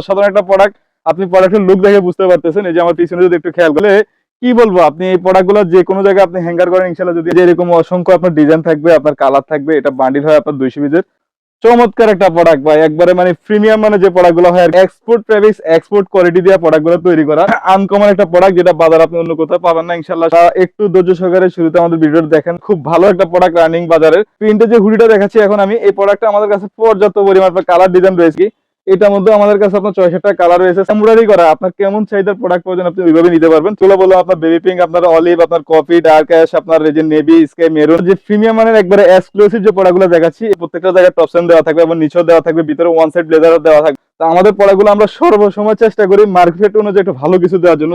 অসাধারণ একটা প্রোডাক্ট আপনি প্রোডাক্টের লুক দেখে বুঝতে পারতেছেন। এই যে আমার পিছনে যদি একটু খেয়াল করলে কি বলব? আপনি এই প্রোডাক্টগুলো যে কোনো জায়গায় আপনি হ্যাঙ্গার করেন ইনশাল্লাহ যদি এরকম অসংখ্য আপনার ডিজাইন থাকবে, আপনার কালার থাকবে, এটা বান্ডিল হয় আপনার দুইশো পিসের চমৎকার একটা প্রোডাক্ট ভাই। একবারে মানে প্রিমিয়াম মানে যে প্রোডাক্টগুলো হয় এক্সপোর্ট প্রেভিক্স এক্সপোর্ট কোয়ালিটি দিয়ে প্রোডাক্টগুলো তৈরি করা। আনকমন একটা প্রোডাক্ট যেটা বাজার আপনি অন্য কোথাও পাবেন না ইনশাল্লাহ একটু ধৈর্য সহকারে শুরুতে আমাদের ভিডিওটা দেখেন। খুব ভালো একটা প্রোডাক্ট রানিং বাজারের। প্রিন্টে যে হুডিটা দেখাচ্ছি এখন আমি, এই প্রোডাক্টটা আমাদের কাছে পর্যাপ্ত পরিমাণ কালার ডিজাইন রয়েছে। এটার মধ্যে আমাদের কাছে আপনার ছয় সাতটা কালার রয়েছে। এমব্রয়ডারি করা, আপনার কেমন চাহিদার প্রোডাক্ট প্রয়োজন আপনি ওইভাবে নিতে পারবেন। চলো বললাম আপনার বেবি পিঙ্ক আপনার অলিভ আপনার কফি ডার্ক অ্যাশ আপনার যে নেভি স্কাই মেরুন যে প্রিমিয়াম মানের একবারে এক্সক্লুসিভ যে প্রোডাক্টগুলো দেখাচ্ছি প্রত্যেকটা জায়গায় টপসেন দেওয়া থাকবে এবং নিচেও দেওয়া থাকবে, ভিতরে ওয়ান সাইড ব্লেজারও দেওয়া থাকবে। আমাদের প্রোডাক্টগুলো আমরা সর্বসময় চেষ্টা করি মার্কেট অনুযায়ী একটু ভালো কিছু দেওয়ার জন্য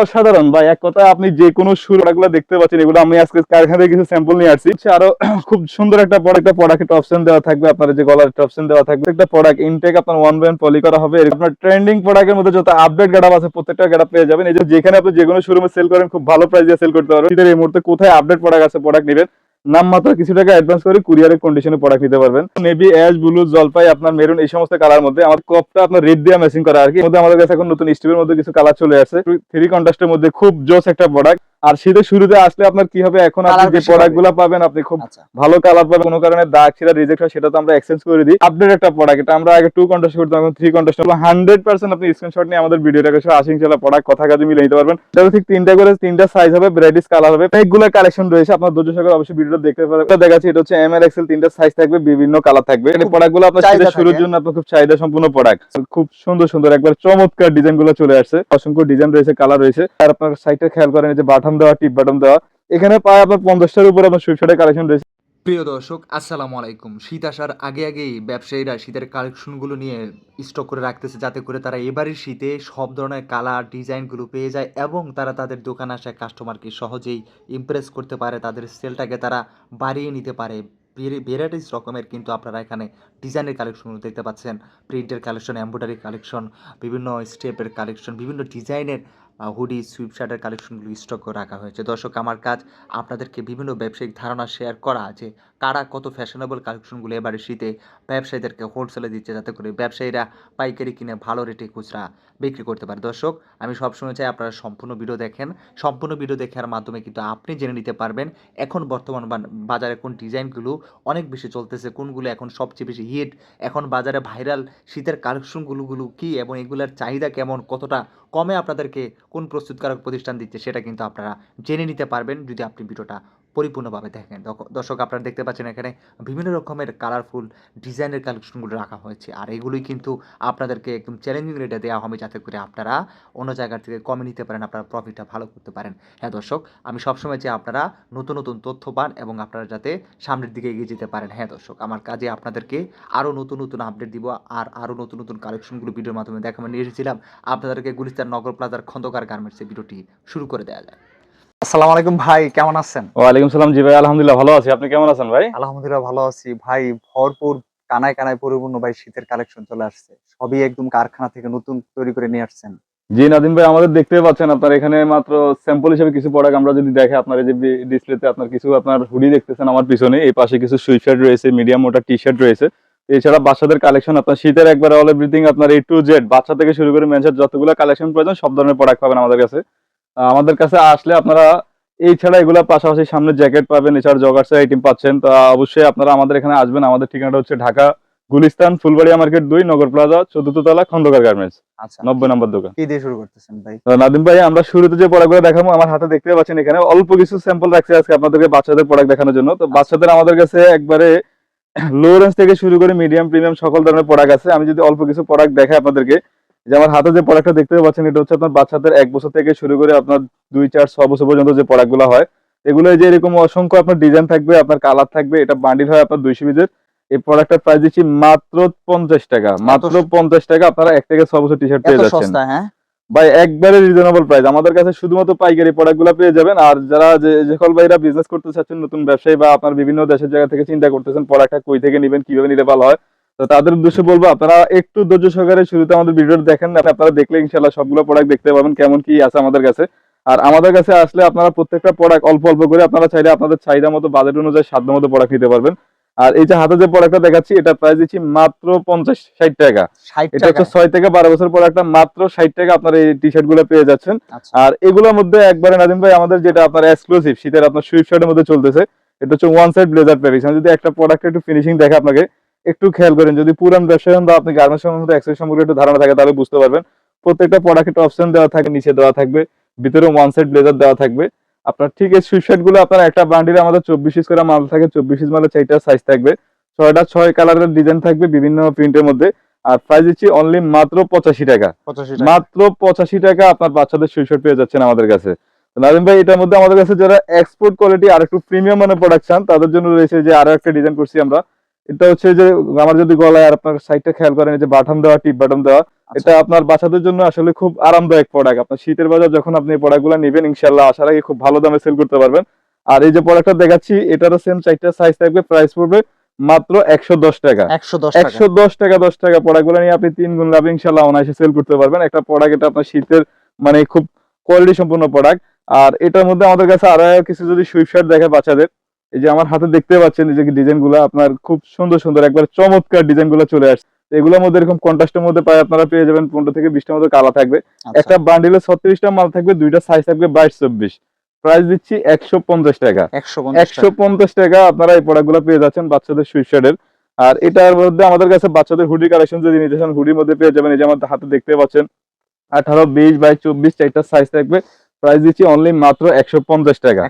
অসাধারণ, ভাই, এক কথা আপনি যে কোনো সুর প্রোডাক্টগুলো দেখতে পাচ্ছেন, এগুলো আমি আজকে কারখানা থেকে কিছু স্যাম্পল নিয়ে আসছি। আরও খুব সুন্দর একটা প্রোডাক্ট প্রোডাক্ট অপশন দেওয়া থাকবে, আপনার যে গলার একটা অপশন দেওয়া থাকবে। একটা প্রোডাক্ট ইনটেক আপনার ওয়ান ব্যান্ড পলি করা হবে। আপনার ট্রেন্ডিং প্রোডাক্টের মধ্যে যত আপডেট গেটআপ আছে, প্রত্যেকটা গেটআপ পেয়ে যাবেন। এই যেখানে আপনি যে কোনো শোরুমে সেল করেন, খুব ভালো প্রাইস দিয়ে সেল করতে পারবেন। এই মুহূর্তে কোথায় আপডেট প্রোডাক্ট আছে প্রোডাক্ট নেবেন? নাম মাত্র কিছু টাকা অ্যাডভান্স করে কুরিয়ারের কন্ডিশনে প্রোডাক্ট নিতে পারবেন। নেভি অ্যাশ ব্লু জলপাই, আপনার মেরুন এই সমস্ত কালার মধ্যে আমার কপটা আপনার রেড দিয়ে মেশিন করা আর কি। মধ্যে আমাদের কাছে এখন নতুন স্টিভের মধ্যে কিছু কালার চলে আসে। থ্রি কন্ট্রাস্টের মধ্যে খুব জোস একটা প্রোডাক্ট আর শীতের শুরুতে আসলে আপনার কি হবে? এখন আপনি যে প্রোডাক্ট। গুলো পাবেন আপনি খুব আচ্ছা। ভালো কালার পাবেন। কোনো কারণে দাগ ছিঁড়া রিজেক্ট হয় সেটা তো আমরা এক্সচেঞ্জ করে দিই। আপডেট একটা প্রোডাক্ট এটা আমরা আগে টু কন্টেস্ট করতাম এখন থ্রি কন্টেস্ট হলো। হান্ড্রেড পার্সেন্ট আপনি স্ক্রিনশট নিয়ে আমাদের ভিডিওটাকে আসি ইনশাল্লাহ প্রোডাক্ট কথা কাজে মিলে নিতে পারবেন। এটা ঠিক তিনটা করে তিনটা সাইজ হবে ভ্যারাইটিস কালার হবে। অনেকগুলো কালেকশন রয়েছে আপনার ধৈর্য সহকারে অবশ্যই ভিডিওটা দেখতে পারবেন। এটা দেখাচ্ছি এটা হচ্ছে এম এল এক্সেল তিনটা সাইজ থাকবে বিভিন্ন কালার থাকবে। এই প্রোডাক্টগুলো আপনার শীতের শুরুর জন্য আপনার খুব চাহিদা সম্পূর্ণ প্রোডাক্ট খুব সুন্দর সুন্দর একবার চমৎকার ডিজাইনগুলো চলে আসছে। অসংখ্য ডিজাইন রয়েছে কালার রয়েছে। আর আপনার সাইটে খেয়াল করেন যে যে বাটন দেওয়া টিপ বাটন দেওয়া। এখানে প্রায় আপনার পঞ্চাশটার উপর আপনার সুইপশটের কালেকশন রয়েছে। প্রিয় দর্শক, আসসালামু আলাইকুম। শীত আসার আগে আগেই ব্যবসায়ীরা শীতের কালেকশনগুলো নিয়ে স্টক করে রাখতেছে যাতে করে তারা এবারের শীতে সব ধরনের কালার ডিজাইনগুলো পেয়ে যায় এবং তারা তাদের দোকান আসা কাস্টমারকে সহজেই ইমপ্রেস করতে পারে, তাদের সেলটাকে তারা বাড়িয়ে নিতে পারে। ভেরাইটিস রকমের কিন্তু আপনারা এখানে ডিজাইনের কালেকশনগুলো দেখতে পাচ্ছেন। প্রিন্টের কালেকশন এমব্রয়ডারি কালেকশন বিভিন্ন স্টেপের কালেকশন বিভিন্ন ডিজাইনের হুডি সুইপশার্টের কালেকশনগুলো স্টক রাখা হয়েছে। দর্শক, আমার কাজ আপনাদেরকে বিভিন্ন ব্যবসায়িক ধারণা শেয়ার করা যে কারা কত ফ্যাশনেবল কালেকশনগুলো এবারে শীতে ব্যবসায়ীদেরকে হোলসেলে দিচ্ছে যাতে করে ব্যবসায়ীরা পাইকারি কিনে ভালো রেটে খুচরা বিক্রি করতে পারে। দর্শক, আমি সবসময় চাই আপনারা সম্পূর্ণ ভিডিও দেখেন। সম্পূর্ণ ভিডিও দেখার মাধ্যমে কিন্তু আপনি জেনে নিতে পারবেন এখন বর্তমান বাজারে কোন ডিজাইনগুলো অনেক বেশি চলতেছে, কোনগুলো এখন সবচেয়ে বেশি হিট এখন বাজারে ভাইরাল শীতের কালেকশনগুলোগুলো কি এবং এগুলোর চাহিদা কেমন, কতটা কমে আপনাদেরকে কোন প্রস্তুতকারক প্রতিষ্ঠান দিচ্ছে সেটা কিন্তু আপনারা জেনে নিতে পারবেন যদি আপনি ভিডিওটা পরিপূর্ণভাবে দেখেন। দর্শক আপনারা দেখতে পাচ্ছেন এখানে বিভিন্ন রকমের কালারফুল ডিজাইনের কালেকশনগুলো রাখা হয়েছে। আর এগুলোই কিন্তু আপনাদেরকে একদম চ্যালেঞ্জিং রেটে দেওয়া হবে যাতে করে আপনারা অন্য জায়গার থেকে কমে নিতে পারেন, আপনারা প্রফিটটা ভালো করতে পারেন। হ্যাঁ দর্শক, আমি সবসময় চাই আপনারা নতুন নতুন তথ্য পান এবং আপনারা যাতে সামনের দিকে এগিয়ে যেতে পারেন। হ্যাঁ দর্শক, আমার কাজে আপনাদেরকে আরও নতুন নতুন আপডেট দিব আর আরও নতুন নতুন কালেকশনগুলো ভিডিওর মাধ্যমে দেখানো নিয়ে এসেছিলাম। আপনাদেরকে গুলিস্তান নগর প্লাজার খন্দকার গার্মেন্টসে ভিডিওটি শুরু করে দেওয়া যায় আসসালামু আলাইকুম ভাই কেমন আছেন? ওয়ালাইকুম সালাম জি ভাই আলহামদুলিল্লাহ ভালো আছি। আপনি কেমন আছেন ভাই? আলহামদুলিল্লাহ ভালো আছি। ভাই ভরপুর কানায় কানায় পরিপূর্ণ ভাই শীতের কালেকশন চলে আসছে। সবই একদম কারখানা থেকে নতুন তৈরি করে নিয়ে আসছেন। জি নাদিম ভাই আমাদের দেখতে পাচ্ছেন আপনার এখানে মাত্র স্যাম্পল হিসেবে কিছু প্রোডাক্ট আমরা যদি দেখে আপনার এই যে ডিসপ্লেতে আপনার কিছু আপনার হুডি দেখতেছেন আমার পিছনে এই পাশে কিছু সুইটশার্ট রয়েছে মিডিয়াম মোটা টি শার্ট রয়েছে। এছাড়া বাচ্চাদের কালেকশন আপনার শীতের একবার অল এভরিথিং আপনার এ টু জেড বাচ্চা থেকে শুরু করে মেনসার যতগুলো কালেকশন প্রয়োজন সব ধরনের প্রোডাক্ট পাবেন আমাদের কাছে। আমাদের কাছে আসলে আপনারা এই ছাড়া এগুলা পাশাপাশি সামনে জ্যাকেট পাবেন এছাড়া জগার্সের আইটেম পাচ্ছেন। তো অবশ্যই আপনারা আমাদের এখানে আসবেন। আমাদের ঠিকানাটা হচ্ছে ঢাকা গুলিস্তান ফুলবাড়িয়া মার্কেট দুই নগর প্লাজা চতুর্থ তলা খন্দকার গার্মেন্টস আচ্ছা। নব্বই নম্বর দোকান। কি দিয়ে শুরু করতেছেন ভাই? নাদিম ভাই আমরা শুরুতে যে প্রোডাক্টগুলো দেখাবো আমার হাতে দেখতে পাচ্ছেন এখানে অল্প কিছু স্যাম্পল রাখছি আজকে আপনাদেরকে বাচ্চাদের প্রোডাক্ট দেখানোর জন্য। তো বাচ্চাদের আমাদের কাছে একবারে লো রেঞ্জ থেকে শুরু করে মিডিয়াম প্রিমিয়াম সকল ধরনের প্রোডাক্ট আছে। আমি যদি অল্প কিছু প্রোডাক্ট দেখাই আপনাদেরকে যে আমার হাতে যে প্রোডাক্টটা দেখতে পাচ্ছেন এটা হচ্ছে আপনার বাচ্চাদের এক বছর থেকে শুরু করে আপনার দুই চার ছ বছর পর্যন্ত যে প্রোডাক্টগুলো হয় এগুলো যে এরকম অসংখ্য আপনার ডিজাইন থাকবে আপনার কালার থাকবে এটা বান্ডিল হয় আপনার দুইশো পিসের। এই প্রোডাক্টের প্রাইস দিচ্ছি মাত্র পঞ্চাশ টাকা মাত্র পঞ্চাশ টাকা আপনারা এক থেকে ছ বছর টি শার্ট পেয়ে যাচ্ছেন। হ্যাঁ? ভাই একবারে রিজনেবল প্রাইস আমাদের কাছে শুধুমাত্র পাইকারি প্রোডাক্টগুলো পেয়ে যাবেন আর যারা যে যে সকল ভাইরা বিজনেস করতে চাচ্ছেন নতুন ব্যবসায়ী বা আপনার বিভিন্ন দেশের জায়গা থেকে চিন্তা করতেছেন প্রোডাক্টটা কই থেকে নেবেন কীভাবে নিলে ভালো হয় তো তাদের উদ্দেশ্যে বলব আপনারা একটু ধৈর্য সহকারে শুরুতে আমাদের ভিডিওটা দেখেন আপনারা দেখলে ইনশাল্লাহ সবগুলো প্রোডাক্ট দেখতে পাবেন কেমন কি আছে আমাদের কাছে। আর আমাদের কাছে আসলে আপনারা প্রত্যেকটা প্রোডাক্ট অল্প অল্প করে আপনারা চাইলে আপনাদের চাহিদা মতো বাজেট অনুযায়ী সাধ্য মতো প্রোডাক্ট নিতে পারবেন। আর এই যে হাতে যে প্রোডাক্টটা দেখাচ্ছি এটা প্রাইস দিচ্ছি মাত্র পঞ্চাশ ষাট টাকা। এটা হচ্ছে ছয় থেকে বারো বছর প্রোডাক্টটা মাত্র ষাট টাকা আপনার এই টি শার্টগুলো পেয়ে যাচ্ছেন। আচ্ছা। আর এগুলোর মধ্যে একবারে নাদিম ভাই আমাদের যেটা আপনার এক্সক্লুসিভ শীতের আপনার সুইফট শার্টের মধ্যে চলতেছে এটা হচ্ছে ওয়ান সাইড ব্লেজার প্যারিস আমি যদি একটা প্রোডাক্ট একটু ফিনিশিং দেখে আপনাকে একটু খেয়াল করেন যদি পুরান ব্যবসায়ী বা আপনি গার্মেন্টস সম্বন্ধে অ্যাক্সেস সম্পর্কে একটু ধারণা থাকে তাহলে বুঝতে পারবেন। প্রত্যেকটা প্রোডাক্ট অপশন দেওয়া থাকে নিচে দেওয়া থাকবে ভিতরে ওয়ান সাইড ব্লেজার দেওয়া থাকবে। আপনার ঠিক এই শার্টগুলো আপনার একটা বান্ডিলে আমাদের চব্বিশ পিস করে মাল থাকে চব্বিশ পিস মালের চারটা সাইজ থাকবে। ছয়টা ছয় কালারের ডিজাইন থাকবে বিভিন্ন প্রিন্টের মধ্যে। আর প্রাইস দিচ্ছি অনলি মাত্র পঁচাশি টাকা। মাত্র পঁচাশি টাকা আপনার বাচ্চাদের সুইশার্ট পেয়ে যাচ্ছেন আমাদের কাছে। নাজিম ভাই এটার মধ্যে আমাদের কাছে যারা এক্সপোর্ট কোয়ালিটি আর একটু প্রিমিয়াম মানে প্রোডাক্ট চান তাদের জন্য রয়েছে যে আরও একটা ডিজাইন করছি আমরা। এটা হচ্ছে যে আমার যদি গলায় আর আপনার সাইডটা খেয়াল করেন যে বাটন দেওয়া টিপ বাটন দেওয়া আচ্ছা। এটা আপনার বাচ্চাদের জন্য আসলে খুব আরামদায়ক প্রোডাক্ট আপনার শীতের বাজার যখন আপনি এই প্রোডাক্টগুলো নেবেন ইনশাল্লাহ আসার আগে খুব ভালো দামে সেল করতে পারবেন। আর এই যে প্রোডাক্টটা দেখাচ্ছি এটারও সেম চারটা সাইজ থাকবে প্রাইস পড়বে মাত্র একশো দশ টাকা। একশো দশ টাকা। দশ টাকা প্রোডাক্টগুলো নিয়ে আপনি তিন গুণ লাভ ইনশাল্লাহ অনায়াসে সেল করতে পারবেন। একটা প্রোডাক্ট এটা আপনার শীতের মানে খুব কোয়ালিটি সম্পূর্ণ প্রোডাক্ট আর এটার মধ্যে আমাদের কাছে আরও কিছু যদি সুইপশার্ট দেখে বাচ্চাদের এই যে আমার হাতে দেখতে পাচ্ছেন এই যে ডিজাইনগুলো আপনার খুব সুন্দর সুন্দর একবার চমৎকার ডিজাইনগুলো চলে আসছে। এগুলোর মধ্যে এরকম কন্ট্রাস্টের মধ্যে পাই আপনারা পেয়ে যাবেন পনেরো থেকে বিশটার মধ্যে কালা থাকবে। আচ্ছা। একটা বান্ডিলে ছত্রিশটা মাল থাকবে দুইটা সাইজ থাকবে বাইশ চব্বিশ। প্রাইস দিচ্ছি একশো পঞ্চাশ টাকা। একশো পঞ্চাশ টাকা। আপনারা এই প্রোডাক্টগুলো পেয়ে যাচ্ছেন বাচ্চাদের সুইশার্টের আর এটার মধ্যে আমাদের কাছে বাচ্চাদের হুডি কালেকশন যদি নিতে চান হুডির মধ্যে পেয়ে যাবেন এই যে আমার হাতে দেখতে পাচ্ছেন আঠারো বিশ বাই চব্বিশ চারটা সাইজ থাকবে। প্রাইস দিচ্ছি অনলি মাত্র একশো পঞ্চাশ টাকা।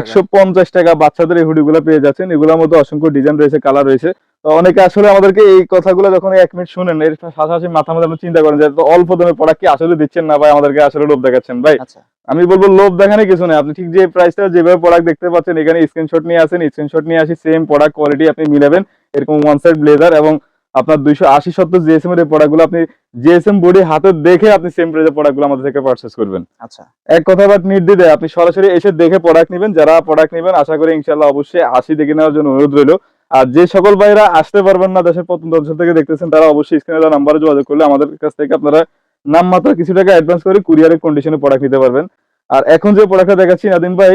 একশো পঞ্চাশ টাকা। বাচ্চাদের এই হুডি গুলো পেয়ে যাচ্ছেন। এগুলোর মধ্যে অসংখ্য ডিজাইন রয়েছে কালার রয়েছে। তো অনেকে আসলে আমাদেরকে এই কথাগুলো যখন এক মিনিট শুনেন এর পাশাপাশি মাথা মধ্যে আপনি চিন্তা করেন যে অল্প দামে প্রোডাক্ট কি আসলে দিচ্ছেন না ভাই আমাদেরকে আসলে লোভ দেখাচ্ছেন। ভাই আচ্ছা। আমি বলব লোভ দেখানে কিছু নেই। আপনি ঠিক যে প্রাইসটা যেভাবে প্রোডাক্ট দেখতে পাচ্ছেন এখানে স্ক্রিনশট নিয়ে আসেন স্ক্রিনশট নিয়ে আসি সেম প্রোডাক্ট কোয়ালিটি আপনি মিলাবেন। এরকম ওয়ান সাইড ব্লেজার এবং আপনার দুইশো আশি সত্তর জিএসএম এর প্রোডাক্টগুলো আপনি জিএসএম বডি হাতে দেখে আপনি সেম প্রাইসের প্রোডাক্টগুলো আমাদের থেকে পারচেস করবেন। আচ্ছা। এক কথা বাট নির্দ্বিধে আপনি সরাসরি এসে দেখে প্রোডাক্ট নেবেন যারা প্রোডাক্ট নেবেন আশা করি ইনশাল্লাহ অবশ্যই আশি দেখে নেওয়ার জন্য অনুরোধ রইল। আর যে সকল ভাইরা আসতে পারবেন না দেশের প্রত্যন্ত অঞ্চল থেকে দেখতেছেন তারা অবশ্যই স্ক্রিনে দেওয়া নাম্বারে যোগাযোগ করলে আমাদের কাছ থেকে আপনারা নাম মাত্র কিছু টাকা অ্যাডভান্স করে কুরিয়ারের কন্ডিশনে প্রোডাক্ট নিতে পারবেন। আর এখন যে প্রোডাক্টটা দেখাচ্ছি নাদিম ভাই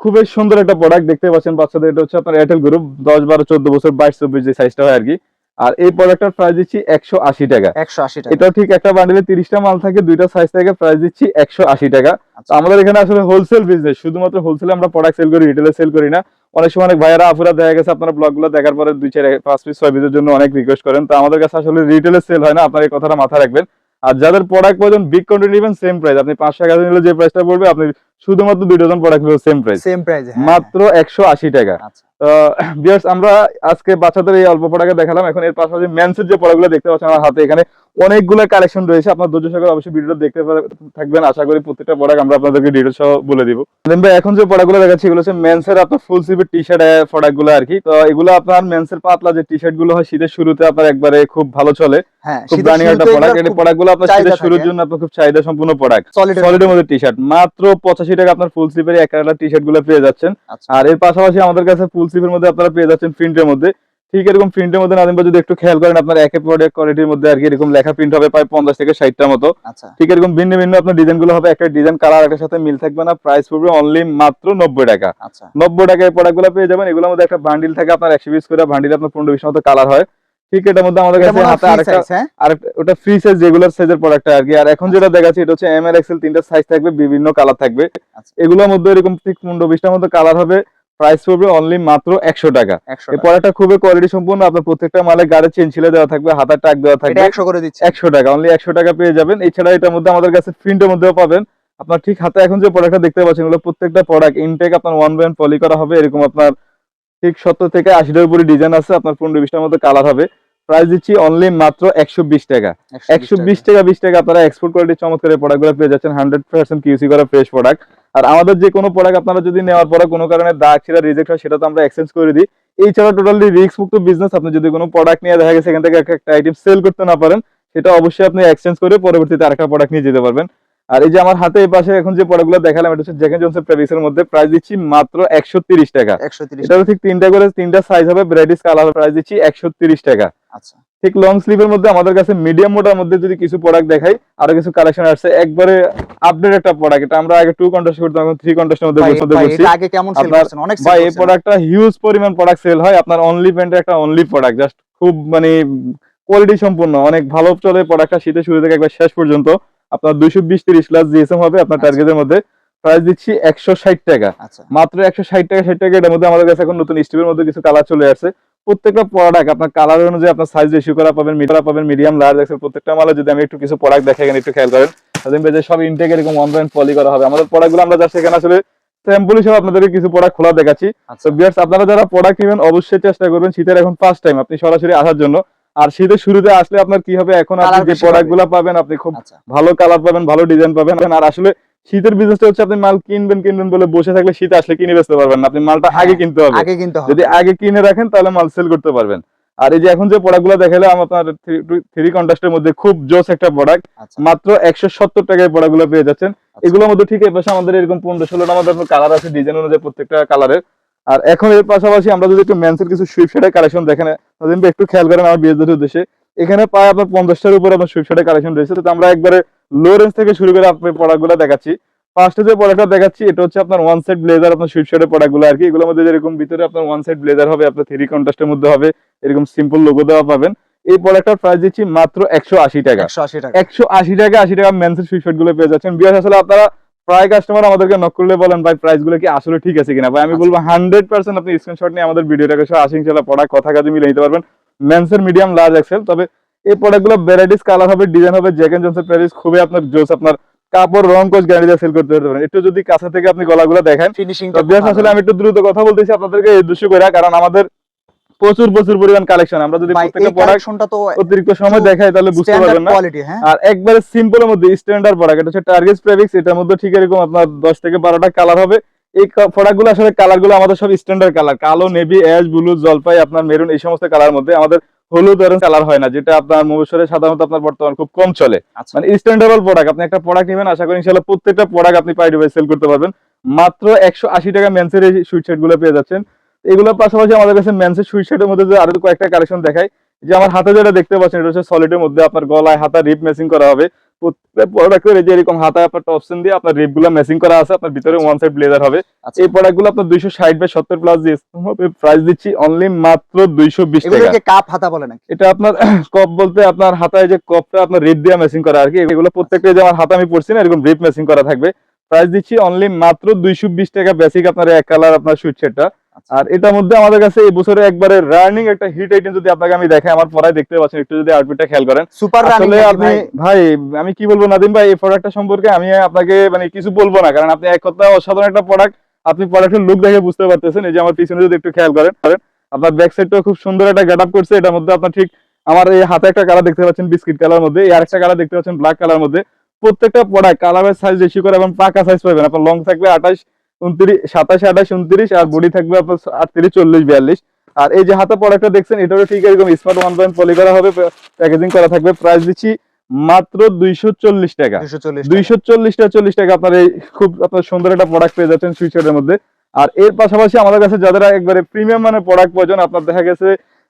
খুবই সুন্দর একটা প্রোডাক্ট দেখতে পাচ্ছেন বাচ্চাদের এটা হচ্ছে আপনার এয়ারটেল গ্রুপ দশ বারো চোদ্দ বছর বাইশ চব্বিশ যে সাইজটা হয় আর কি। আর এই প্রোডাক্টটার প্রাইস দিচ্ছি একশো আশি টাকা। একশো আশি টাকা। এটাও ঠিক একটা বান্ডিলে তিরিশটা মাল থাকে দুইটা সাইজ থাকে প্রাইস দিচ্ছি একশো আশি টাকা। আচ্ছা। আমাদের এখানে আসলে হোলসেল বিজনেস শুধুমাত্র হোলসেলে আমরা প্রোডাক্ট সেল করি রিটেলে সেল করি না। অনেক সময় অনেক ভাইয়ারা আপুরা দেখা গেছে আপনার ব্লগগুলো দেখার পরে দুই চার পাঁচ পিস ছয় পিসের জন্য অনেক রিকোয়েস্ট করেন। তো আমাদের কাছে আসলে রিটেলে সেল হয় না আপনার এই কথাটা মাথায় রাখবেন। আর যাদের প্রোডাক্ট প্রয়োজন বিগ কোয়ান্টিটি নেবেন সেম প্রাইস আপনি পাঁচশো টাকা নিলে যে প্রাইসটা পড়বে আপনি শুধুমাত্র দুই ডজন প্রোডাক্ট নিলে সেম প্রাইস সেম প্রাইস মাত্র একশো আশি টাকা। আচ্ছা। তো বিয়ার্স আমরা আজকে বাচ্চাদের এই অল্প প্রোডাক্ট দেখালাম। এখন এর পাশাপাশি মেন্সের যে প্রোডাক্টগুলো দেখতে পাচ্ছেন আমার হাতে এখানে অনেকগুলো কালেকশন রয়েছে। আপনার ধৈর্য সহকারে অবশ্যই ভিডিওটা দেখতে থাকবেন। আশা করি প্রত্যেকটা প্রোডাক্ট আমরা আপনাদেরকে ডিটেল সহ বলে দিব। ভাই এখন যে প্রোডাক্টগুলো দেখাচ্ছি এগুলো হচ্ছে মেন্সের আপনার ফুল সিপের টি শার্ট প্রোডাক্টগুলো আর কি তো এগুলো আপনার মেন্সের পাতলা যে টি শার্টগুলো হয় শীতের শুরুতে আপনার একবারে খুব ভালো চলে। হ্যাঁ খুব রানিং একটা প্রোডাক্ট এই প্রোডাক্টগুলো আপনার শীতের শুরুর জন্য আপনার খুব চাহিদা সম্পূর্ণ প্রোডাক্ট সলিডের মধ্যে। টি শার্ট মাত্র পঁচাশি টাকা আপনার ফুল স্লিপের এক কালার টি শার্টগুলো পেয়ে যাচ্ছেন। আচ্ছা। আর এর পাশাপাশি আমাদের কাছে ফুল স্লিপের মধ্যে আপনারা পেয়ে যাচ্ছেন প্রিন্টের মধ্যে। ঠিক এরকম প্রিন্টের মধ্যে নাদিম ভাই যদি একটু খেয়াল করেন আপনার একে প্রোডাক্ট কোয়ালিটির মধ্যে আর কি এরকম লেখা প্রিন্ট হবে প্রায় পঞ্চাশ থেকে ষাটটার মতো। আচ্ছা। ঠিক এরকম ভিন্ন ভিন্ন আপনার ডিজাইনগুলো হবে। একটা ডিজাইন কালার একটার সাথে মিল থাকবে না। প্রাইস পড়বে অনলি মাত্র নব্বই টাকা। আচ্ছা। নব্বই টাকায় প্রোডাক্টগুলো পেয়ে যাবেন। এগুলোর মধ্যে একটা বান্ডিল থাকে আপনার একশো পিস করে। বান্ডিল আপনার পনেরো বিশ মতো কালার হয়। ঠিক এটার মধ্যে আমাদের কাছে হাতে আরেকটা হ্যাঁ? আর ওটা ফ্রি সাইজ রেগুলার সাইজের প্রোডাক্ট আর কি। আর এখন যেটা দেখাচ্ছি এটা হচ্ছে এম এল এক্সেল তিনটা সাইজ থাকবে বিভিন্ন কালার থাকবে। আচ্ছা। এগুলোর মধ্যে এরকম ঠিক পনেরো বিশটার মতো কালার হবে প্রাইস পড়বে অনলি মাত্র একশো টাকা। এই। প্রোডাক্টটা খুবই কোয়ালিটি সম্পূর্ণ আপনার প্রত্যেকটা মালে গাড়ি চেন ছিলে দেওয়া থাকবে হাতার টাক দেওয়া থাকবে। একশো করে দিচ্ছে। একশো টাকা অনলি একশো টাকা পেয়ে যাবেন। এছাড়া এটার মধ্যে আমাদের কাছে প্রিন্টের মধ্যেও পাবেন। আপনার ঠিক হাতে এখন যে প্রোডাক্টটা দেখতে পাচ্ছেন প্রত্যেকটা প্রোডাক্ট ইনটেক আপনার ওয়ান ব্যান্ড পলি করা হবে এরকম আপনার ঠিক সত্তর থেকে আশিটার উপরে ডিজাইন আছে আপনার পনেরো বিশটার মধ্যে কালার হবে। প্রাইস দিচ্ছি অনলি মাত্র একশো বিশ টাকা। একশো বিশ টাকা। বিশ টাকা আপনারা এক্সপোর্ট কোয়ালিটি চমৎকার প্রোডাক্টগুলো পেয়ে যাচ্ছেন। হান্ড্রেড পার্সেন্ট কিউসি করা ফ্রেশ প্রোডাক্ট আর আমাদের যে কোনো প্রোডাক্ট আপনারা যদি নেওয়ার পরে কোনো কারণে দাগ ছিঁড়া রিজেক্ট হয় সেটা তো আমরা এক্সচেঞ্জ করে দিই। এছাড়া টোটালি রিস্ক মুক্ত বিজনেস আপনি যদি কোনো প্রোডাক্ট নিয়ে দেখা গেছে এখান থেকে একটা আইটেম সেল করতে না পারেন সেটা অবশ্যই আপনি এক্সচেঞ্জ করে পরবর্তীতে আরেকটা প্রোডাক্ট নিয়ে যেতে পারবেন। আর এই যে আমার হাতে এই পাশে এখন যে প্রোডাক্টগুলো দেখালাম এটা হচ্ছে জ্যাকেন জনসন প্রেভিসের মধ্যে। প্রাইস দিচ্ছি মাত্র একশো তিরিশ টাকা। একশো তিরিশ এটাও ঠিক তিনটা করে তিনটা সাইজ হবে ভ্যারাইটিস কালার প্রাইস দিচ্ছি একশো তিরিশ টাকা। আচ্ছা। ঠিক লং স্লিভের মধ্যে আমাদের কাছে মিডিয়াম মোটার মধ্যে যদি কিছু প্রোডাক্ট দেখাই আরও কিছু কালেকশন আসছে। একবারে আপডেট একটা প্রোডাক্ট এটা আমরা আগে টু কন্টেস্ট করতাম এখন থ্রি কন্টেস্টের মধ্যে মধ্যে করছি আগে কেমন সেল করছেন? অনেক ভাই এই প্রোডাক্টটা হিউজ পরিমাণ প্রোডাক্ট সেল হয়। আপনার অনলি প্যান্টের একটা অনলি প্রোডাক্ট জাস্ট খুব মানে কোয়ালিটি সম্পূর্ণ। অনেক ভালো চলে প্রোডাক্টটা শীতের শুরু থেকে একবার শেষ পর্যন্ত। আপনার দুইশো বিশ তিরিশ ক্লাস জিএসএম হবে আপনার আচ্ছা। টার্গেটের মধ্যে। প্রাইস দিচ্ছি একশো ষাট টাকা। আচ্ছা। মাত্র একশো ষাট টাকা ষাট টাকা এটার মধ্যে আমাদের কাছে এখন নতুন স্টিভের মধ্যে কিছু কালার চলে আসছে। প্রত্যেকটা প্রোডাক্ট আপনার কালার অনুযায়ী আপনার সাইজ রেশিও করা পাবেন মিটার পাবেন মিডিয়াম লার্জ আছে প্রত্যেকটা মালে যদি আমি একটু কিছু প্রোডাক্ট দেখাই এখানে একটু খেয়াল করেন তাদের পেজে সব ইনটেক এরকম ওয়ান পয়েন্ট পলি করা হবে। আমাদের প্রোডাক্টগুলো আমরা জাস্ট এখানে আসলে স্যাম্পল হিসেবে আপনাদেরকে কিছু প্রোডাক্ট খোলা দেখাচ্ছি। আচ্ছা। আপনারা যারা প্রোডাক্ট নেবেন অবশ্যই চেষ্টা করবেন শীতের এখন ফার্স্ট টাইম আপনি সরাসরি আসার জন্য। আর শীতের শুরুতে আসলে আপনার কি হবে? এখন আপনি যে প্রোডাক্টগুলো পাবেন আপনি খুব আচ্ছা। ভালো কালার পাবেন ভালো ডিজাইন পাবেন। আর আসলে শীতের বিজনেসটা হচ্ছে আপনি মাল কিনবেন কিনবেন বলে বসে থাকলে শীত আসলে কিনে বেচতে পারবেন না। আপনি মালটা আগে হ্যাঁ, কিনতে হবে। আগে কিন্তু হবে। যদি আগে কিনে রাখেন তাহলে মাল সেল করতে পারবেন। আর এই যে এখন যে প্রোডাক্টগুলো দেখালাম আপনার থ্রি কন্টাস্টের মধ্যে খুব জোস একটা প্রোডাক্ট আচ্ছা। মাত্র একশো সত্তর টাকায় প্রোডাক্টগুলো পেয়ে যাচ্ছেন। আচ্ছা। এগুলোর মধ্যে ঠিক এই পাশে আমাদের এরকম পনেরো ষোলোটা আমাদের কালার আছে ডিজাইন অনুযায়ী প্রত্যেকটা কালারের আর এখন এর পাশাপাশি আমরা যদি একটু মেন্সের কিছু সুইফট কালেকশন দেখেন তাদের একটু খেয়াল করেন আমার উদ্দেশ্যে। এখানে প্রায় আপনার পঞ্চাশটার উপরে আপনার শার্টের কালেকশন রয়েছে। তো আমরা একবারে লো রেঞ্জ থেকে শুরু করে আপনার প্রোডাক্টগুলো দেখাচ্ছি। ফার্স্টে যে প্রোডাক্টটা দেখাচ্ছি এটা হচ্ছে আপনার ওয়ান সেট ব্লেজার আপনার সুইফট শার্টের প্রোডাক্ট আর কি। এগুলোর মধ্যে যেরকম ভিতরে আপনার ওয়ান সেট ব্লেজার হবে আপনার থ্রি কন্ট্রাস্টের মধ্যে হবে এরকম সিম্পল লোগো দেওয়া পাবেন। এই প্রোডাক্টটার প্রাইস দিচ্ছি মাত্র একশো আশি টাকা। একশো আশি টাকা। একশো আশি টাকা আশি টাকা মেন্সের সুইটগুলো পেয়ে যাচ্ছেন। বিয়াস আসলে আপনারা প্রায় কাস্টমার আমাদেরকে নক করলে বলেন ভাই প্রাইসগুলো কি আসলে ঠিক আছে কিনা? ভাই আমি আচ্ছা। বলব হান্ড্রেড পার্সেন্ট আপনি স্ক্রিনশট নিয়ে আমাদের ভিডিওটাকে সহ আসি ইনশাল্লাহ প্রোডাক্ট কথা কাজে মিলে নিতে পারবেন। মেন্সের মিডিয়াম লার্জ এক্সেল তবে এই প্রোডাক্টগুলো ভ্যারাইটিস কালার হবে ডিজাইন হবে জ্যাক এন্ড জনসের প্রাইস খুবই আপনার জোস আপনার কাপড় রং কোচ গ্যারান্টি সেল করতে পারবেন একটু যদি কাছে থেকে আপনি গলাগুলো দেখেন ফিনিশিং আসলে আমি একটু দ্রুত কথা বলতেছি আপনাদেরকে এই উদ্দেশ্য করে কারণ আমাদের প্রচুর প্রচুর পরিমাণ কালেকশন আমরা যদি এই প্রত্যেকটা প্রোডাক্ট কালেকশনটা তো অতিরিক্ত সময় দেখাই তাহলে বুঝতে পারবেন না। হ্যাঁ। আর একবারে সিম্পল এর মধ্যে স্ট্যান্ডার্ড প্রোডাক্ট এটা হচ্ছে টার্গেট প্রেভিক্স এটার মধ্যে ঠিক এরকম আপনার দশ থেকে বারোটা কালার হবে। এই প্রোডাক্টগুলো আসলে কালারগুলো আমাদের সব স্ট্যান্ডার্ড কালার কালো নেভি অ্যাশ ব্লু জলপাই আপনার মেরুন এই সমস্ত কালার মধ্যে আমাদের হলুদ অরেঞ্জ কালার হয় না যেটা আপনার মবসরে সাধারণত আপনার বর্তমান খুব কম চলে। আচ্ছা। মানে স্ট্যান্ডার্ড প্রোডাক্ট আপনি একটা প্রোডাক্ট নেবেন আশা করি ইনশাল্লাহ প্রত্যেকটা প্রোডাক্ট আপনি পাই সেল করতে পারবেন। মাত্র একশো আশি টাকা মেন্সের এই সুইট সেটগুলো পেয়ে যাচ্ছেন। এগুলোর পাশাপাশি আমাদের কাছে মেন্সের সুইট সেটের মধ্যে যে আরও কয়েকটা কালেকশন দেখাই যে আমার হাতে যেটা দেখতে পাচ্ছেন এটা হচ্ছে সলিডের মধ্যে আপনার গলায় হাতা রিপ মেসিং করা হবে। প্রত্যেক প্রোডাক্টের যে এরকম হাতায় আপনার টপসেন দিয়ে আপনার রিপগুলো মেসিং করা আছে আপনার ভিতরে ওয়ান সাইড ব্লেজার হবে। আচ্ছা। এই প্রোডাক্টগুলো আপনার দুইশো ষাট বাই সত্তর প্লাস দিয়ে প্রাইস দিচ্ছি অনলি মাত্র দুইশো বিশ টাকা। কাপ হাতা বলে নাকি? এটা আপনার কপ বলতে আপনার হাতায় যে কপটা আপনার রিপ দিয়ে মেসিং করা আর কি। এগুলো প্রত্যেকটা যে আমার হাতে আমি পড়ছি না এরকম রিপ মেসিং করা থাকবে। প্রাইস দিচ্ছি অনলি মাত্র দুইশো বিশ টাকা বেসিক আপনার এক কালার আপনার সুইট সেটটা। আচ্ছা। আর এটার মধ্যে আমাদের কাছে এই বছরে একবারে রানিং একটা হিট আইটেম যদি আপনাকে আমি দেখাই আমার পরায় দেখতে পাচ্ছেন একটু যদি আউটফিটটা খেয়াল করেন। সুপার আসলে আপনি ভাই। আমি কি বলব নাদিম ভাই এই প্রোডাক্টটা সম্পর্কে আমি আপনাকে মানে কিছু বলব না কারণ আপনি এক কথা অসাধারণ একটা প্রোডাক্ট আপনি প্রোডাক্টের লুক দেখে বুঝতে পারতেছেন এই যে আমার পিছনে যদি একটু খেয়াল করেন আপনার ব্যাক সাইডটাও খুব সুন্দর একটা গেট আপ করছে এটার মধ্যে আপনার ঠিক আমার এই হাতে একটা কালার দেখতে পাচ্ছেন বিস্কিট কালার মধ্যে এই আরেকটা কালার দেখতে পাচ্ছেন ব্ল্যাক কালার মধ্যে। প্রত্যেকটা প্রোডাক্ট কালারের সাইজ বেশি করে এবং পাকা সাইজ পাবেন আপনার লং থাকবে আঠাশ উনত্রিশ সাতাশ আঠাশ উনত্রিশ আর বডি থাকবে আপনার আটত্রিশ চল্লিশ বিয়াল্লিশ। আর এই যে হাতে প্রোডাক্টটা দেখছেন এটাও ঠিক এরকম স্মার্ট ওয়ান পয়েন্ট পলি করা হবে প্যাকেজিং করা থাকবে। প্রাইস দিচ্ছি মাত্র দুইশো চল্লিশ টাকা। দুইশো চল্লিশ টাকা। চল্লিশ টাকা আপনার এই খুব আপনার সুন্দর একটা প্রোডাক্ট পেয়ে যাচ্ছেন সুইচারের মধ্যে। আর এর পাশাপাশি আমাদের কাছে যাদের একবারে প্রিমিয়াম মানে প্রোডাক্ট প্রয়োজন আপনার দেখা গেছে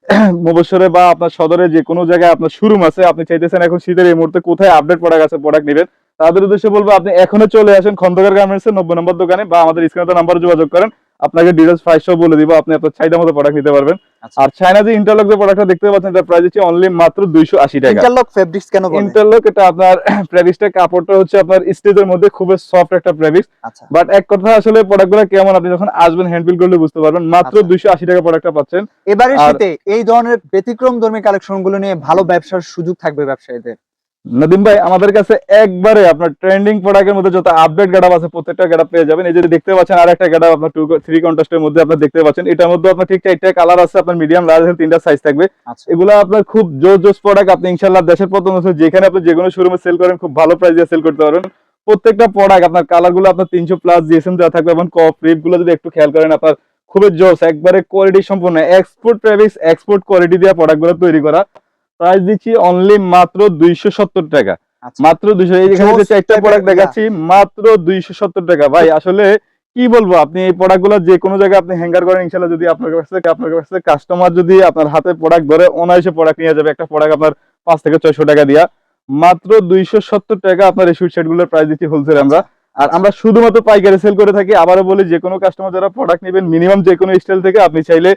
মবসরে বা আপনার সদরে যে কোনো জায়গায় আপনার শোরুম আছে আপনি চাইতেছেন এখন শীতের এই মুহূর্তে কোথায় আপডেট প্রোডাক্ট আছে প্রোডাক্ট নেবেন তাদের উদ্দেশ্যে বলব আপনি এখনও চলে আসেন খন্দকার গার্মেন্টস এর নব্বই নম্বর দোকানে বা আমাদের স্ক্রিনে নাম্বার যোগাযোগ করেন। আপনাকে ডিটেলস প্রাইস সব বলে দিব আপনি আপনার চাহিদা মতো প্রোডাক্ট নিতে পারবেন। আচ্ছা। আর চায়না যে ইন্টারলক যে প্রোডাক্টটা দেখতে পাচ্ছেন তার প্রাইস হচ্ছে অনলি মাত্র দুইশো আশি টাকা। ইন্টারলক ফেব্রিক্স কেন বলে? ইন্টারলক এটা আপনার প্রেভিক্সটা কাপড়টা হচ্ছে আপনার স্টেজের মধ্যে খুব সফট একটা প্রেভিক্স আচ্ছা। বাট এক কথা আসলে প্রোডাক্টগুলো কেমন আপনি যখন আসবেন হ্যান্ডবিল করলে বুঝতে পারবেন মাত্র আচ্ছা। দুইশো আশি টাকা প্রোডাক্টটা পাচ্ছেন। এবারে শীতে এই ধরনের ব্যতিক্রম ধর্মী কালেকশনগুলো নিয়ে ভালো ব্যবসার সুযোগ থাকবে ব্যবসায়ীদের। নদীম ভাই আমাদের কাছে একবারে আপনার ট্রেন্ডিং প্রোডাক্টের মধ্যে যত আপডেট গেটআপ আছে প্রত্যেকটা গেটআপ পেয়ে যাবেন। এই যে দেখতে পাচ্ছেন আর একটা গেটআপ আপনার টু থ্রি কন্টাস্টের মধ্যে আপনার দেখতে পাচ্ছেন। এটার মধ্যে আপনার ঠিক চারটা কালার আছে আপনার মিডিয়াম লার্জ তিনটা সাইজ থাকবে। আচ্ছা। এগুলো আপনার খুব জোর জোস প্রোডাক্ট আপনি ইনশাল্লাহ দেশের প্রথম যেখানে আপনি যে কোনো শোরুমে সেল করেন খুব ভালো প্রাইস দিয়ে সেল করতে পারবেন। প্রত্যেকটা প্রোডাক্ট আপনার কালারগুলো আপনার তিনশো প্লাস জিএসএম দেওয়া থাকবে এবং কপগুলো যদি একটু খেয়াল করেন আপনার খুবই জোস একবারে কোয়ালিটি সম্পূর্ণ। এক্সপোর্ট প্রেভিক্স এক্সপোর্ট কোয়ালিটি দিয়ে প্রোডাক্টগুলো তৈরি করা। প্রাইস দিচ্ছি অনলি মাত্র দুইশো সত্তর টাকা। আচ্ছা। মাত্র দুইশো এই যেখানে যে চারটা প্রোডাক্ট দেখাচ্ছি মাত্র দুইশো সত্তর টাকা। ভাই আসলে কি বলব আপনি এই প্রোডাক্টগুলো যে কোনো জায়গায় আপনি হ্যাঙ্গার করেন ইনশাল্লাহ যদি আপনার কাছে আপনার কাছে কাস্টমার যদি আপনার হাতে প্রোডাক্ট ধরে অনায়াসে প্রোডাক্ট নিয়ে যাবে। একটা প্রোডাক্ট আপনার পাঁচ থেকে ছয়শো টাকা দিয়া। মাত্র দুইশো সত্তর টাকা আপনার এই সুইটগুলোর প্রাইস দিচ্ছি হোলসেল আমরা। আর আমরা শুধুমাত্র পাইকারি সেল করে থাকি। আবারও বলি যে কোনো কাস্টমার যারা প্রোডাক্ট নেবেন মিনিমাম যে কোনো স্টাইল থেকে আপনি চাইলে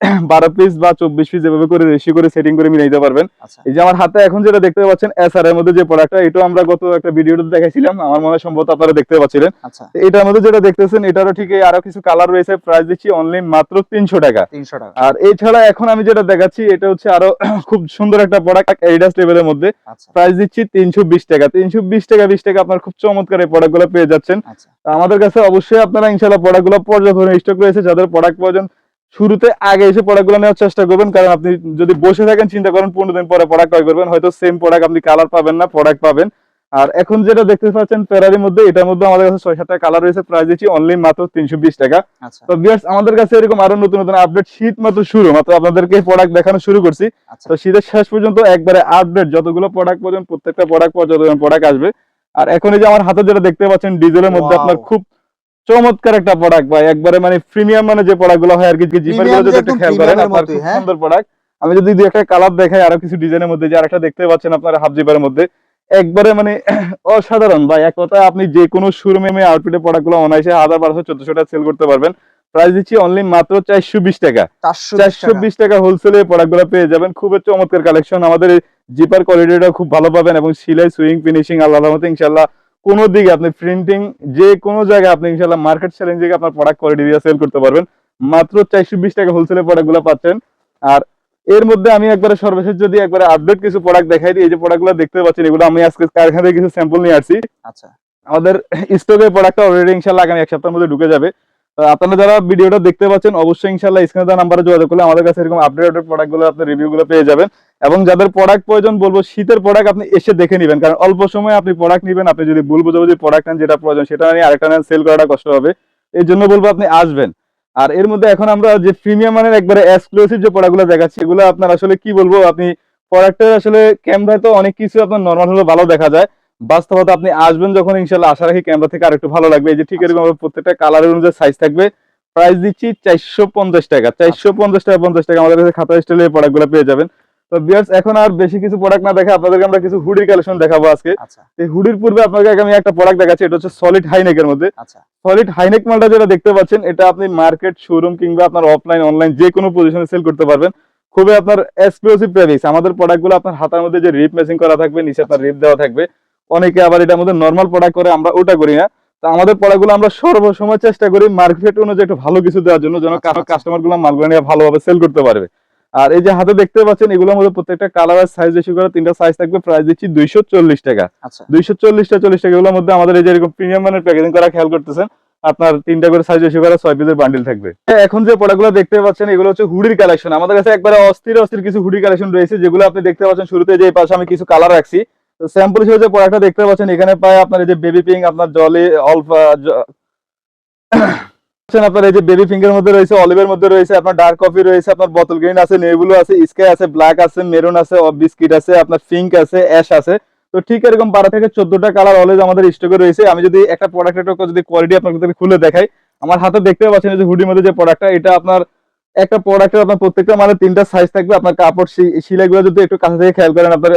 বারো পিস বা চব্বিশ পিস এভাবে করে রেশি করে সেটিং করে মিলে নিতে পারবেন। আচ্ছা। এই যে আমার হাতে এখন যেটা দেখতে পাচ্ছেন এসআর এর মধ্যে যে প্রোডাক্টটা এটাও আমরা গত একটা ভিডিওতে দেখাইছিলাম আমার মনে হয় সম্ভবত আপনারা দেখতে পাচ্ছিলেন। আচ্ছা। এটার মধ্যে যেটা দেখতেছেন এটারও ঠিক আরও কিছু কালার রয়েছে প্রাইস দিচ্ছি অনলি মাত্র তিনশো টাকা। তিনশো টাকা। আর এছাড়া এখন আমি যেটা দেখাচ্ছি এটা হচ্ছে আরও খুব সুন্দর একটা প্রোডাক্ট এডিডাস লেভেলের মধ্যে। আচ্ছা। প্রাইস দিচ্ছি তিনশো বিশ টাকা। তিনশো বিশ টাকা বিশ টাকা আপনার খুব চমৎকার এই প্রোডাক্টগুলো পেয়ে যাচ্ছেন। আচ্ছা। আমাদের কাছে অবশ্যই আপনারা ইনশাল্লাহ প্রোডাক্টগুলো পর্যাপ্ত স্টক রয়েছে। যাদের প্রোডাক্ট প্রয়োজন শুরুতে আগে এসে প্রোডাক্টগুলো নেওয়ার চেষ্টা করবেন কারণ আপনি যদি বসে থাকেন চিন্তা করেন পনেরো দিন পরে প্রোডাক্ট ক্রয় করবেন হয়তো সেম প্রোডাক্ট আপনি কালার পাবেন না প্রোডাক্ট পাবেন। আর এখন যেটা দেখতে পাচ্ছেন ফেরারির মধ্যে এটার মধ্যে আমাদের কাছে ছয় সাতটা কালার রয়েছে প্রাইস দিচ্ছি অনলি মাত্র তিনশো বিশ টাকা। আচ্ছা। তো বিয়ার্স আমাদের কাছে এরকম আরও নতুন নতুন আপডেট শীত মাত্র শুরু মাত্র আপনাদেরকে প্রোডাক্ট দেখানো শুরু করছি। আচ্ছা। তো শীতের শেষ পর্যন্ত একবারে আপডেট যতগুলো প্রোডাক্ট পর্যন্ত প্রত্যেকটা প্রোডাক্ট পর্যন্ত প্রোডাক্ট আসবে। আর এখন এই যে আমার হাতে যেটা দেখতে পাচ্ছেন ডিজেলের মধ্যে আপনার খুব চমৎকার একটা প্রোডাক্ট ভাই। একবারে মানে প্রিমিয়াম মানে যে প্রোডাক্টগুলো হয় আর কি জিপারগুলো যদি একটু খেয়াল করেন আপনার খুব হ্যাঁ? সুন্দর প্রোডাক্ট আমি যদি দুই একটা কালার দেখাই আরও কিছু ডিজাইনের মধ্যে যে আরেকটা দেখতে পাচ্ছেন আপনার হাফ জিপারের মধ্যে। একবারে মানে অসাধারণ ভাই। এক কথা আপনি যে কোনো শোরুমে আউটফিটের প্রোডাক্টগুলো অনায়াসে হাজার বারোশো চোদ্দশো টাকা সেল করতে পারবেন। প্রাইস দিচ্ছি অনলি মাত্র চারশো বিশ টাকা। চারশো বিশ টাকা। হোলসেলে প্রোডাক্টগুলো পেয়ে যাবেন। খুবই চমৎকার কালেকশন আমাদের জিপার কোয়ালিটিটা খুব ভালো পাবেন এবং সিলাই সুইং ফিনিশিং আল্লাহ ইনশাল্লাহ কোনো দিকে আপনি প্রিন্টিং যে কোনো জায়গায় আপনি ইনশাল্লাহ মার্কেট চ্যালেঞ্জে আপনার প্রোডাক্ট কোয়ালিটি দিয়ে সেল করতে পারবেন। মাত্র চারশো বিশ টাকা হোলসেলের প্রোডাক্টগুলো পাচ্ছেন। আর এর মধ্যে আমি একবারে সর্বশেষ যদি একবারে আপডেট কিছু প্রোডাক্ট দেখাই দিই এই যে প্রোডাক্টগুলো দেখতে পাচ্ছেন এগুলো আমি আজকে কারখানা থেকে কিছু স্যাম্পল নিয়ে আসছি। আচ্ছা। আমাদের স্টকে প্রোডাক্টটা অলরেডি ইনশাল্লাহ আগামী এক সপ্তাহের মধ্যে ঢুকে যাবে। আপনারা যারা ভিডিওটা দেখতে পাচ্ছেন, অবশ্যই ইনশাল্লাহ স্ক্রিনে দেওয়া নাম্বারে যোগাযোগ করলে আমাদের কাছে এরকম আপডেট আপডেট প্রোডাক্টগুলো আপনার রিভিউ গুলো পেয়ে যাবেন। এবং যাদের প্রোডাক্ট প্রয়োজন, বলব শীতের প্রোডাক্ট আপনি এসে দেখে নেবেন। কারণ অল্প সময় আপনি প্রোডাক্ট নেবেন, আপনি যদি ভুল বুঝাবুঝি প্রোডাক্ট নেন, যেটা প্রয়োজন, সেটা নিয়ে আরেকটা নেন সেল করাটা কষ্ট হবে। এই জন্য বলব আপনি আসবেন। আর এর মধ্যে এখন আমরা যে প্রিমিয়াম মানের একবারে এক্সক্লুসিভ যে প্রোডাক্টগুলো দেখাচ্ছি, এগুলো আপনার আসলে কি বলব, আপনি প্রোডাক্টের আসলে ক্যামেরায় তো অনেক কিছু আপনার নর্মাল হলে ভালো দেখা যায়। বাস্তবতা আপনি আসবেন যখন ইনশাল্লাহ আশা রাখি ক্যামেরা থেকে আরেকটু ভালো লাগবে। এই যে ঠিক এরকম প্রত্যেকটা কালারের অনুযায়ী সাইজ থাকবে। প্রাইস দিচ্ছি চারশো পঞ্চাশ টাকা। চারশো পঞ্চাশ টাকা পঞ্চাশ টাকা। আমাদের কাছে খাতা স্টাইলের প্রোডাক্টগুলো পেয়ে যাবেন। তো বিয়ার্স এখন আর বেশি কিছু প্রোডাক্ট না দেখে আপনাদেরকে আমরা কিছু হুডির কালেকশন দেখাবো আজকে। আচ্ছা। এই হুডির পূর্বে আপনাকে আমি একটা প্রোডাক্ট দেখাচ্ছি এটা হচ্ছে সলিড হাইনেকের মধ্যে। আচ্ছা। সলিড হাইনেক মালটা যেটা দেখতে পাচ্ছেন এটা আপনি মার্কেট শোরুম কিংবা আপনার অফলাইন অনলাইন যে কোনো পজিশনে সেল করতে পারবেন। খুবই আপনার এক্সক্লুসিভ প্রাইস আমাদের প্রোডাক্টগুলো আপনার হাতার মধ্যে যে রিপ মেশিং করা থাকবে নিচে আপনার রিপ দেওয়া থাকবে। অনেকে আবার এটার মধ্যে নর্মাল প্রোডাক্ট করে আমরা ওটা করি না। তো আমাদের প্রোডাক্টগুলো আমরা সর্বসময় চেষ্টা করি মার্কেট অনুযায়ী একটু ভালো কিছু দেওয়ার জন্য যেন। কাস্টমারগুলো মালগুলো নিয়ে ভালোভাবে সেল করতে পারবে। আর এই যে হাতে দেখতে পাচ্ছেন এগুলোর মধ্যে প্রত্যেকটা কালার আর সাইজ রেশিও করে তিনটা সাইজ থাকবে প্রাইস দিচ্ছি দুইশো চল্লিশ টাকা। আচ্ছা। দুইশো চল্লিশটা চল্লিশ টাকা এগুলোর মধ্যে আমাদের এই যে এরকম প্রিমিয়াম মানের প্যাকেজিং করা খেয়াল করতেছেন আপনার তিনটা করে সাইজ এসে করা ছয় পিসের বান্ডিল থাকবে। এখন যে প্রোডাক্টগুলো দেখতে পাচ্ছেন এগুলো হচ্ছে হুডির কালেকশন আমাদের কাছে একবারে অস্থির অস্থির কিছু হুডি কালেকশন রয়েছে যেগুলো আপনি দেখতে পাচ্ছেন শুরুতে যে পাশে আমি কিছু কালার রাখছি। স্যাম্পল হিসেবে যে প্রোডাক্টটা দেখতে পাচ্ছেন, এখানে পায় আপনার এই যে বেবি পিঙ্ক আপনার জলে অল্প আপনার এই যে বেবি পিঙ্কের মধ্যে রয়েছে অলিভের মধ্যে রয়েছে, আপনার ডার্ক কফি রয়েছে, আপনার বোতল গ্রিন আছে নেভুলো আছে স্কাই আছে ব্ল্যাক আছে মেরুন আছে বিস্কিট আছে, আপনার পিঙ্ক আছে অ্যাশ আছে। তো ঠিক এরকম বারো থেকে চোদ্দটা কালার অলওয়েজ আমাদের স্টকে রয়েছে। আমি যদি একটা প্রোডাক্টের যদি কোয়ালিটি আপনাদের খুলে দেখাই, আমার হাতে দেখতে পাচ্ছেন যে হুডির মধ্যে যে প্রোডাক্টটা এটা আপনার একটা প্রোডাক্টের আপনার প্রত্যেকটা মানে তিনটা সাইজ থাকবে আপনার কাপড় শিলাগুলো যদি একটু কাছে থেকে খেয়াল করেন আপনার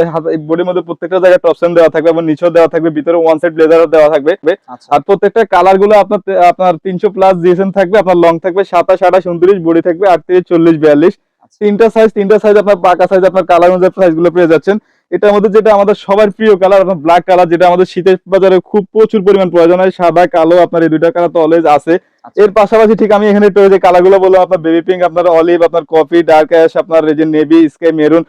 বডির মধ্যে প্রত্যেকটা জায়গায় টপসেন দেওয়া থাকবে এবং নিচেও দেওয়া থাকবে ভিতরে ওয়ান সাইড ব্লেজারও দেওয়া থাকবে। আচ্ছা। আর প্রত্যেকটা কালারগুলো আপনার আপনার তিনশো প্লাস জিএসএম থাকবে আপনার লং থাকবে সাতাশ আঠাশ উনত্রিশ বডি থাকবে আটত্রিশ চল্লিশ বিয়াল্লিশ। আচ্ছা। তিনটা সাইজ তিনটা সাইজ আপনার পাকা সাইজ আপনার কালার অনুযায়ী সাইজগুলো পেয়ে যাচ্ছেন। এটার মধ্যে যেটা আমাদের সবার প্রিয় কালার আপনার ব্ল্যাক কালার যেটা আমাদের শীতের বাজারে খুব প্রচুর পরিমাণ প্রয়োজন হয়। সাদা কালো আপনার এই দুইটা কালার তো অলওয়েজ আছে। আচ্ছা। এর পাশাপাশি ঠিক আমি এখানে যে কালারগুলো বললাম আপনার বেবি পিঙ্ক আপনার অলিভ আপনার কফি ডার্ক অ্যাশ আপনার এই যে নেভি স্কাই মেরুন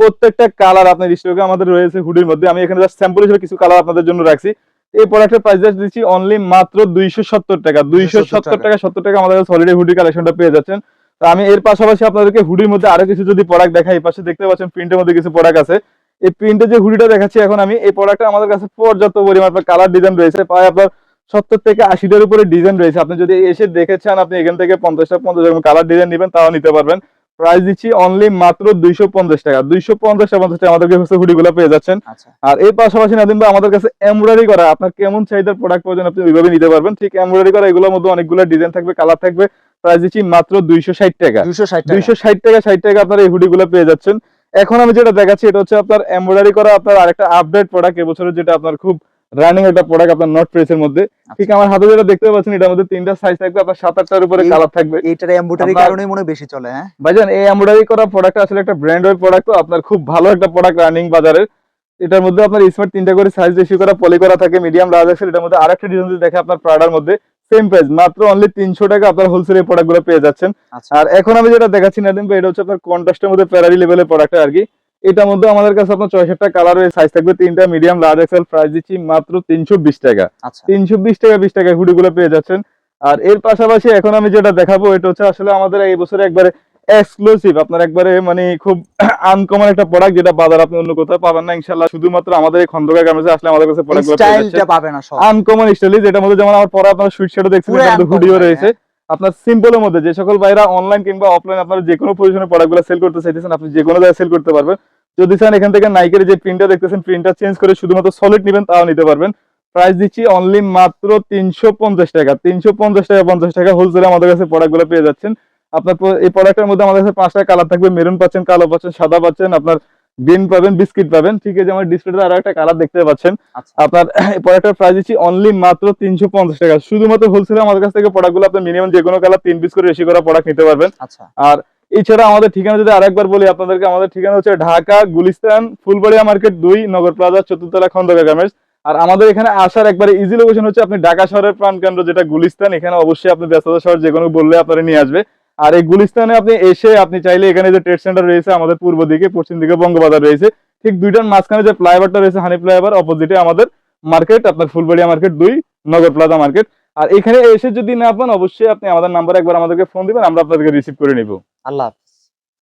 প্রত্যেকটা কালার আপনার স্টকে আমাদের রয়েছে হুডির মধ্যে। আমি এখানে জাস্ট স্যাম্পল হিসেবে কিছু কালার আপনাদের জন্য রাখছি। এই প্রোডাক্টের প্রাইস দিচ্ছি অনলি মাত্র দুইশো সত্তর টাকা। দুইশো সত্তর টাকা সত্তর টাকা আমাদের কাছে সলিড হুডি কালেকশনটা পেয়ে যাচ্ছেন। তো আমি এর পাশাপাশি আপনাদেরকে হুডির মধ্যে আরও কিছু যদি প্রোডাক্ট দেখাই এই পাশে দেখতে পাচ্ছেন প্রিন্টের মধ্যে কিছু প্রোডাক্ট আছে। এই প্রিন্টের যে হুডিটা দেখাচ্ছি এখন আমি এই প্রোডাক্টটা আমাদের কাছে পর্যাপ্ত পরিমাণ কালার ডিজাইন রয়েছে। প্রায় আপনার সত্তর থেকে আশিটার উপরে ডিজাইন রয়েছে। আপনি যদি এসে দেখে চান আপনি এখান থেকে পঞ্চাশটা পঞ্চাশ কালার ডিজাইন নেবেন তাও নিতে পারবেন। প্রাইস দিচ্ছি অনলি মাত্র দুইশো পঞ্চাশ টাকা। দুইশো পঞ্চাশ টাকা পঞ্চাশ টাকা আমাদের কাছে হুডি গুলো পেয়ে যাচ্ছেন। আচ্ছা। আর এর পাশাপাশি নাদিম ভাই আমাদের কাছে এমব্রয়ডারি করা। আপনার কেমন চাহিদার প্রোডাক্ট প্রয়োজন আপনি ওইভাবে নিতে পারবেন। ঠিক এমব্রয়ডারি করা এগুলোর মধ্যে অনেকগুলো ডিজাইন থাকবে কালার থাকবে। প্রাইস দিচ্ছি মাত্র দুইশো ষাট টাকা। দুইশো ষাট টাকা। দুইশো ষাট টাকা ষাট টাকা আপনার এই হুডি গুলো পেয়ে যাচ্ছেন। এখন আমি যেটা দেখাচ্ছি এটা হচ্ছে আপনার এমব্রয়ডারি করা আপনার আরেকটা আপডেট প্রোডাক্ট এবছরের যেটা আপনার খুব রানিং একটা প্রোডাক্ট আপনার নট প্রেস এর মধ্যে। ঠিক আমার হাতে যেটা দেখতে পাচ্ছেন এটার মধ্যে তিনটা সাইজ থাকবে আপনার সাত আটটার উপরে কালার থাকবে। এইটার এম্বুটারি আপনার- কারণে মনে বেশি চলে হ্যাঁ? ভাইজান এই এমব্রয়ডারি করা প্রোডাক্ট আসলে একটা ব্র্যান্ড ওয়েব প্রোডাক্ট তো আপনার খুব ভালো একটা প্রোডাক্ট রানিং বাজারের। এটার মধ্যে আপনার স্মার্ট তিনটা করে সাইজ রেশি করা পলি করা থাকে মিডিয়াম লার্জ এক্সেল এটার মধ্যে আরেকটা ডিজাইন দেখে আপনার প্রাডার মধ্যে। সেম প্রাইস মাত্র অনলি তিনশো টাকা আপনার হোলসেলের এই প্রোডাক্টগুলো পেয়ে যাচ্ছেন। আচ্ছা। আর এখন আমি যেটা দেখাচ্ছি না এটা হচ্ছে আপনার কন্ট্রাস্টের মধ্যে প্যারারি লেভেলের প্রোডাক্ট আর কি। এটার মধ্যে আমাদের কাছে আপনার ছয়শটা কালার সাইজ থাকবে তিনটা মিডিয়াম লার্জ এক্সেল প্রাইস দিচ্ছি মাত্র তিনশো বিশ টাকা। আচ্ছা। তিনশো বিশ টাকা বিশ টাকা হুডি গুলো পেয়ে যাচ্ছেন। আর এর পাশাপাশি এখন আমি যেটা দেখাবো এটা হচ্ছে আসলে আমাদের এই বছরে একবারে এক্সক্লুসিভ আপনার একবারে মানে খুব আনকমন একটা প্রোডাক্ট যেটা বাজার আপনি অন্য কোথাও পাবেন না ইনশাল্লাহ শুধুমাত্র আমাদের এই খন্দকার গার্মেন্টসে আসলে আমাদের কাছে প্রোডাক্টগুলো পেয়ে স্টাইলটা যাচ্ছেন। পাবে না সব। আনকমন স্টাইলি যেটার মধ্যে যেমন আমার পরে আপনার সুইট শার্টও দেখছেন মধ্যে হুডিও রয়েছে। আপনার সিম্পলের মধ্যে যে সকল ভাইরা অনলাইন কিংবা অফলাইন আপনারা যে কোনো পজিশনে প্রোডাক্টগুলো সেল করতে চাইতেছেন আপনি যে কোনো জায়গায় সেল করতে পারবেন। যদি চান এখান থেকে নাইকের যে প্রিন্টটা দেখতেছেন প্রিন্টটা চেঞ্জ করে শুধুমাত্র সলিড নেবেন তাও নিতে পারবেন। প্রাইস দিচ্ছি অনলি মাত্র তিনশো পঞ্চাশ টাকা তিনশো পঞ্চাশ টাকা পঞ্চাশ টাকা হোলসেলে আমাদের কাছে প্রোডাক্টগুলো পেয়ে যাচ্ছেন। আপনার এই প্রোডাক্টের মধ্যে আমাদের কাছে পাঁচটা কালার থাকবে। মেরুন পাচ্ছেন কালো পাচ্ছেন সাদা পাচ্ছেন আপনার গ্রিন পাবেন বিস্কিট পাবেন। ঠিক আছে আমার ডিসপ্লেতে আরও একটা কালার দেখতে পাচ্ছেন। আচ্ছা। আপনার এই প্রোডাক্টের প্রাইস দিচ্ছি অনলি মাত্র তিনশো পঞ্চাশ টাকা। শুধুমাত্র হোলসেলে আমাদের কাছ থেকে প্রোডাক্টগুলো আপনি মিনিমাম যে কোনো কালার তিন পিস করে রেসি করা প্রোডাক্ট নিতে পারবেন। আচ্ছা। আর এছাড়া আমাদের ঠিকানা যদি আরেকবার বলি আপনাদেরকে আমাদের ঠিকানা হচ্ছে ঢাকা গুলিস্তান ফুলবাড়িয়া মার্কেট দুই নগর প্লাজা চতুর্তলা খন্দকার গার্মেন্টস আর আমাদের এখানে আসার একবারে ইজি লোকেশন হচ্ছে আপনি ঢাকা শহরের প্রাণকেন্দ্র যেটা গুলিস্তান। এখানে অবশ্যই আপনি ব্যস্ততা শহর যে কোনো বললে আপনারা নিয়ে আসবে। আর এই গুলিস্তানে আপনি এসে আপনি চাইলে এখানে যে ট্রেড সেন্টার রয়েছে আমাদের পূর্ব দিকে, পশ্চিম দিকে বঙ্গবাজার রয়েছে, ঠিক দুইটার মাঝখানে যে ফ্লাইওভারটা রয়েছে হানি ফ্লাইওভার অপোজিটে আমাদের মার্কেট আপনার ফুলবাড়িয়া মার্কেট দুই, নগর প্লাজা মার্কেট আর এখানে এসে যদি না পান, অবশ্যই আপনি আমাদের নাম্বার একবার আমাদেরকে ফোন দিবেন, আমরা আপনাদেরকে রিসিভ করে নিব আল্লাহ।